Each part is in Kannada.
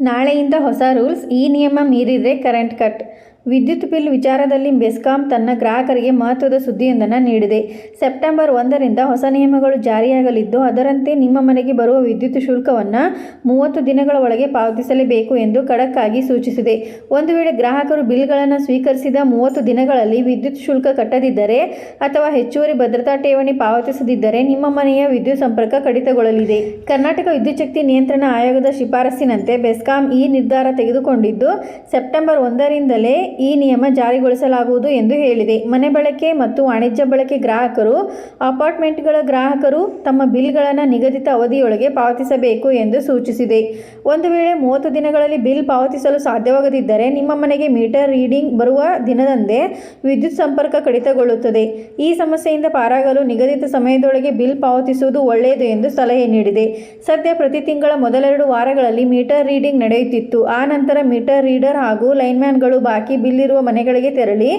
ನಾಳೆಯಿಂದ ಹೊಸ ರೂಲ್ಸ್ ಈ ನಿಯಮ ಮೀರಿದ್ರೆ ಕರೆಂಟ್ ಕಟ್. ವಿದ್ಯುತ್ ಬಿಲ್ ವಿಚಾರದಲ್ಲಿ ಬೆಸ್ಕಾಂ ತನ್ನ ಗ್ರಾಹಕರಿಗೆ ಮಹತ್ವದ ಸುದ್ದಿಯೊಂದನ್ನು ನೀಡಿದೆ. ಸೆಪ್ಟೆಂಬರ್ ಒಂದರಿಂದ ಹೊಸ ನಿಯಮಗಳು ಜಾರಿಯಾಗಲಿದ್ದು, ಅದರಂತೆ ನಿಮ್ಮ ಮನೆಗೆ ಬರುವ ವಿದ್ಯುತ್ ಶುಲ್ಕವನ್ನು ಮೂವತ್ತು ದಿನಗಳ ಒಳಗೆ ಪಾವತಿಸಲೇಬೇಕು ಎಂದು ಖಡಕ್ ಸೂಚಿಸಿದೆ. ಒಂದು ವೇಳೆ ಗ್ರಾಹಕರು ಬಿಲ್ಗಳನ್ನು ಸ್ವೀಕರಿಸಿದ ಮೂವತ್ತು ದಿನಗಳಲ್ಲಿ ವಿದ್ಯುತ್ ಶುಲ್ಕ ಕಟ್ಟದಿದ್ದರೆ ಅಥವಾ ಹೆಚ್ಚುವರಿ ಭದ್ರತಾ ಠೇವಣಿ ಪಾವತಿಸದಿದ್ದರೆ ನಿಮ್ಮ ಮನೆಯ ವಿದ್ಯುತ್ ಸಂಪರ್ಕ ಕಡಿತಗೊಳ್ಳಲಿದೆ. ಕರ್ನಾಟಕ ವಿದ್ಯುಚ್ಛಕ್ತಿ ನಿಯಂತ್ರಣ ಆಯೋಗದ ಶಿಫಾರಸಿನಂತೆ ಬೆಸ್ಕಾಂ ಈ ನಿರ್ಧಾರ ತೆಗೆದುಕೊಂಡಿದ್ದು, ಸೆಪ್ಟೆಂಬರ್ ಒಂದರಿಂದಲೇ ಈ ನಿಯಮ ಜಾರಿಗೊಳಿಸಲಾಗುವುದು ಎಂದು ಹೇಳಿದೆ. ಮನೆ ಬಳಕೆ ಮತ್ತು ವಾಣಿಜ್ಯ ಬಳಕೆ ಗ್ರಾಹಕರು, ಅಪಾರ್ಟ್ಮೆಂಟ್ಗಳ ಗ್ರಾಹಕರು ತಮ್ಮ ಬಿಲ್ಗಳನ್ನು ನಿಗದಿತ ಅವಧಿಯೊಳಗೆ ಪಾವತಿಸಬೇಕು ಎಂದು ಸೂಚಿಸಿದೆ. ಒಂದು ವೇಳೆ ಮೂವತ್ತು ದಿನಗಳಲ್ಲಿ ಬಿಲ್ ಪಾವತಿಸಲು ಸಾಧ್ಯವಾಗದಿದ್ದರೆ ನಿಮ್ಮ ಮನೆಗೆ ಮೀಟರ್ ರೀಡಿಂಗ್ ಬರುವ ದಿನದಂದೇ ವಿದ್ಯುತ್ ಸಂಪರ್ಕ ಕಡಿತಗೊಳ್ಳುತ್ತದೆ. ಈ ಸಮಸ್ಯೆಯಿಂದ ಪಾರಾಗಲು ನಿಗದಿತ ಸಮಯದೊಳಗೆ ಬಿಲ್ ಪಾವತಿಸುವುದು ಒಳ್ಳೆಯದು ಎಂದು ಸಲಹೆ ನೀಡಿದೆ. ಸದ್ಯ ಪ್ರತಿ ತಿಂಗಳ ಮೊದಲೆರಡು ವಾರಗಳಲ್ಲಿ ಮೀಟರ್ ರೀಡಿಂಗ್ ನಡೆಯುತ್ತಿತ್ತು. ಆ ನಂತರ ಮೀಟರ್ ರೀಡರ್ ಹಾಗೂ ಲೈನ್ಮ್ಯಾನ್ಗಳು ಬಾಕಿ ಬಿಲ್ ಇರುವ ಮನೆಗಳಿಗೆ ತೆರಳಿ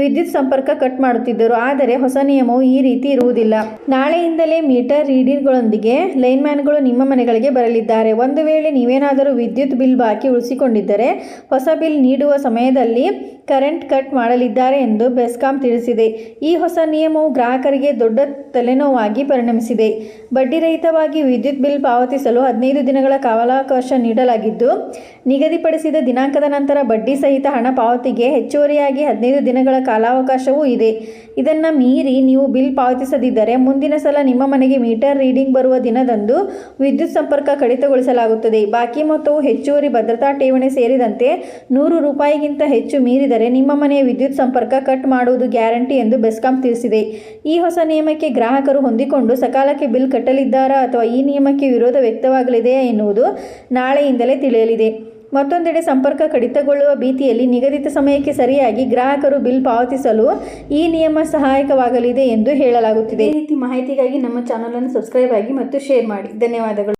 ವಿದ್ಯುತ್ ಸಂಪರ್ಕ ಕಟ್ ಮಾಡುತ್ತಿದ್ದರು. ಆದರೆ ಹೊಸ ನಿಯಮವು ಈ ರೀತಿ ಇರುವುದಿಲ್ಲ. ನಾಳೆಯಿಂದಲೇ ಮೀಟರ್ ರೀಡಿಂಗ್ಗಳೊಂದಿಗೆ ಲೈನ್ಮ್ಯಾನ್ಗಳು ನಿಮ್ಮ ಮನೆಗಳಿಗೆ ಬರಲಿದ್ದಾರೆ. ಒಂದು ವೇಳೆ ನೀವೇನಾದರೂ ವಿದ್ಯುತ್ ಬಿಲ್ ಬಾಕಿ ಉಳಿಸಿಕೊಂಡಿದ್ದರೆ ಹೊಸ ಬಿಲ್ ನೀಡುವ ಸಮಯದಲ್ಲಿ ಕರೆಂಟ್ ಕಟ್ ಮಾಡಲಿದ್ದಾರೆ ಎಂದು ಬೆಸ್ಕಾಂ ತಿಳಿಸಿದೆ. ಈ ಹೊಸ ನಿಯಮವು ಗ್ರಾಹಕರಿಗೆ ದೊಡ್ಡ ತಲೆನೋವಾಗಿ ಪರಿಣಮಿಸಿದೆ. ಬಡ್ಡಿರಹಿತವಾಗಿ ವಿದ್ಯುತ್ ಬಿಲ್ ಪಾವತಿಸಲು ಹದಿನೈದು ದಿನಗಳ ಕಾಲಾವಕಾಶ ನೀಡಲಾಗಿದ್ದು, ನಿಗದಿಪಡಿಸಿದ ದಿನಾಂಕದ ನಂತರ ಬಡ್ಡಿ ಸಹಿತ ಹಣ ಪಾವತಿಗೆ ಹೆಚ್ಚುವರಿಯಾಗಿ ಹದಿನೈದು ದಿನಗಳ ಕಾಲಾವಕಾಶವೂ ಇದೆ. ಇದನ್ನು ಮೀರಿ ನೀವು ಬಿಲ್ ಪಾವತಿಸದಿದ್ದರೆ ಮುಂದಿನ ಸಲ ನಿಮ್ಮ ಮನೆಗೆ ಮೀಟರ್ ರೀಡಿಂಗ್ ಬರುವ ದಿನದಂದು ವಿದ್ಯುತ್ ಸಂಪರ್ಕ ಕಡಿತಗೊಳಿಸಲಾಗುತ್ತದೆ. ಬಾಕಿ ಮೊತ್ತವು ಹೆಚ್ಚುವರಿ ಭದ್ರತಾ ಠೇವಣಿ ಸೇರಿದಂತೆ ನೂರು ರೂಪಾಯಿಗಿಂತ ಹೆಚ್ಚು ಮೀರಿದರೆ ನಿಮ್ಮ ಮನೆಯ ವಿದ್ಯುತ್ ಸಂಪರ್ಕ ಕಟ್ ಮಾಡುವುದು ಗ್ಯಾರಂಟಿ ಎಂದು ಬೆಸ್ಕಾಂ ತಿಳಿಸಿದೆ. ಈ ಹೊಸ ನಿಯಮಕ್ಕೆ ಗ್ರಾಹಕರು ಹೊಂದಿಕೊಂಡು ಸಕಾಲಕ್ಕೆ ಬಿಲ್ ಕಟ್ಟಲಿದ್ದಾರಾ ಅಥವಾ ಈ ನಿಯಮಕ್ಕೆ ವಿರೋಧ ವ್ಯಕ್ತವಾಗಲಿದೆಯಾ ಎನ್ನುವುದು ನಾಳೆಯಿಂದಲೇ ತಿಳಿಯಲಿದೆ. ಮತ್ತೊಂದೆಡೆ ಸಂಪರ್ಕ ಕಡಿತಗೊಳ್ಳುವ ಭೀತಿಯಲ್ಲಿ ನಿಗದಿತ ಸಮಯಕ್ಕೆ ಸರಿಯಾಗಿ ಗ್ರಾಹಕರು ಬಿಲ್ ಪಾವತಿಸಲು ಈ ನಿಯಮ ಸಹಾಯಕವಾಗಲಿದೆ ಎಂದು ಹೇಳಲಾಗುತ್ತಿದೆ. ಈ ರೀತಿ ಮಾಹಿತಿಗಾಗಿ ನಮ್ಮ ಚಾನಲನ್ನು ಸಬ್ಸ್ಕ್ರೈಬ್ ಆಗಿ ಮತ್ತು ಶೇರ್ ಮಾಡಿ. ಧನ್ಯವಾದಗಳು.